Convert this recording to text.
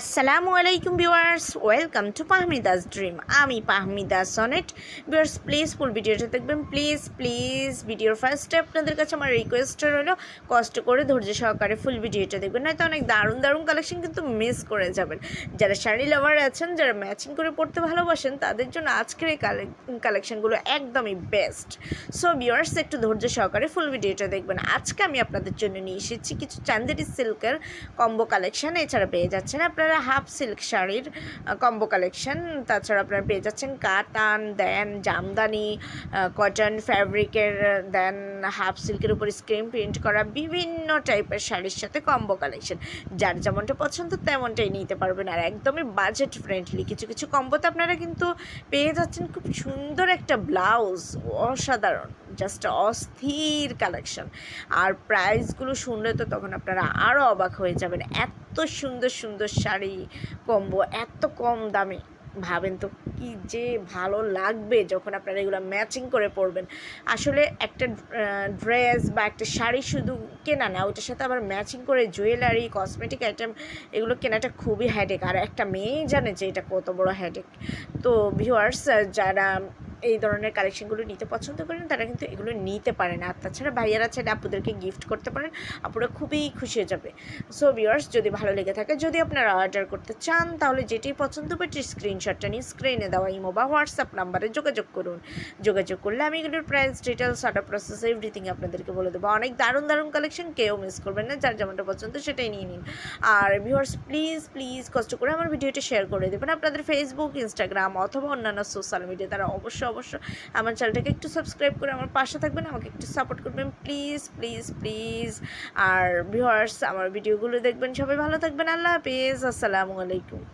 আসসালামু আলাইকুম viewers, welcome to Pahmida's dream. আমি Pahmida Sonet. Viewers please full ভিডিওটা দেখবেন। প্লিজ প্লিজ ভিডিওর ফার্স্টে আপনাদের কাছে আমার রিকোয়েস্ট রইল, কষ্ট করে ধৈর্য সহকারে ফুল ভিডিওটা দেখবেন, নয়তো অনেক দারুণ দারুণ কালেকশন কিন্তু মিস করে যাবেন। যারা শাড়ি লাভার আছেন, যারা ম্যাচিং করে পড়তে ভালোবাসেন, তাদের জন্য আজকের এই কালেকশনগুলো একদমই বেস্ট সো ভিউয়ার্স একটু ধৈর্য সহকারে ফুল ভিডিওটা দেখবেন। আজকে আমি আপনাদের জন্য নিয়ে এসেছি কিছু চান্দেরি সিল্কের কম্বো কালেকশন এছাড়া পেয়ে যাচ্ছেন আপনারা হাফ সিল্ক শাড়ির কম্বো কালেকশন তাছাড়া আপনারা পেয়ে যাচ্ছেন কাতান, দেন জামদানি কটন ফ্যাব্রিকের দেন হাফ সিল্কের উপর স্ক্রিন প্রিন্ট করা বিভিন্ন টাইপের শাড়ির সাথে কম্বো কালেকশন যার যেমনটা পছন্দ তেমনটাই নিতে পারবেন। আর একদমই বাজেট ফ্রেন্ডলি কিছু কিছু কম্বোতে আপনারা কিন্তু পেয়ে যাচ্ছেন খুব সুন্দর একটা ব্লাউজ অসাধারণ জাস্ট অস্থির কালেকশন আর প্রাইসগুলো শুনলে তো তখন আপনারা আরও অবাক হয়ে যাবেন। এত সুন্দর সুন্দর শাড়ি, কম্বো, এত কম দামে। ভাবেন তো কি যে ভালো লাগবে যখন আপনারা এগুলো ম্যাচিং করে পরবেন। আসলে একটা ড্রেস বা একটা শাড়ি শুধু কেনা না, ওটার সাথে আবার ম্যাচিং করে জুয়েলারি কসমেটিক আইটেম এগুলো কেনাটা খুবই হ্যাডেক আর একটা মেয়েই জানে যে এটা কত বড় হ্যাডেক তো ভিউয়ার্স যারা এই ধরনের কালেকশনগুলো নিতে পছন্দ করেন, তারা কিন্তু এগুলো নিতে পারেন আর তাছাড়া ভাইয়ারা চাইলে আপুদেরকে গিফট করতে পারেন, আপুরা খুবই খুশি হয়ে যাবে। সো ভিওয়ার্স যদি ভালো লেগে থাকে, যদি আপনারা অর্ডার করতে চান, তাহলে যেটি পছন্দ পেটি স্ক্রিনশটটা নিয়ে স্ক্রিনে দেওয়া ইমো বা হোয়াটসঅ্যাপ নাম্বারে যোগাযোগ করুন। যোগাযোগ করলে আমি এগুলোর price details order process everything আপনাদেরকে বলে দেবো। অনেক দারুণ দারুণ কালেকশন কেউ মিস করবেন না, যার যেমনটা পছন্দ সেটাই নিয়ে নিন। আর ভিউয়ার্স প্লিজ প্লিজ কষ্ট করে আমার ভিডিওটা শেয়ার করে দেবেন। আপনাদের ফেসবুক ইনস্টাগ্রাম অথবা অন্যান্য সোশ্যাল মিডিয়া তারা অবশ্যই অবশ্যই আমার চ্যানেলটাকে একটু সাবস্ক্রাইব করে আমার পাশে থাকবেন, আমাকে একটু সাপোর্ট করবেন। প্লিজ প্লিজ প্লিজ আর ভিউয়ার্স আমার ভিডিওগুলো দেখবেন। সবাই ভালো থাকবেন। আল্লাহ হাফিজ। আসসালামু আলাইকুম।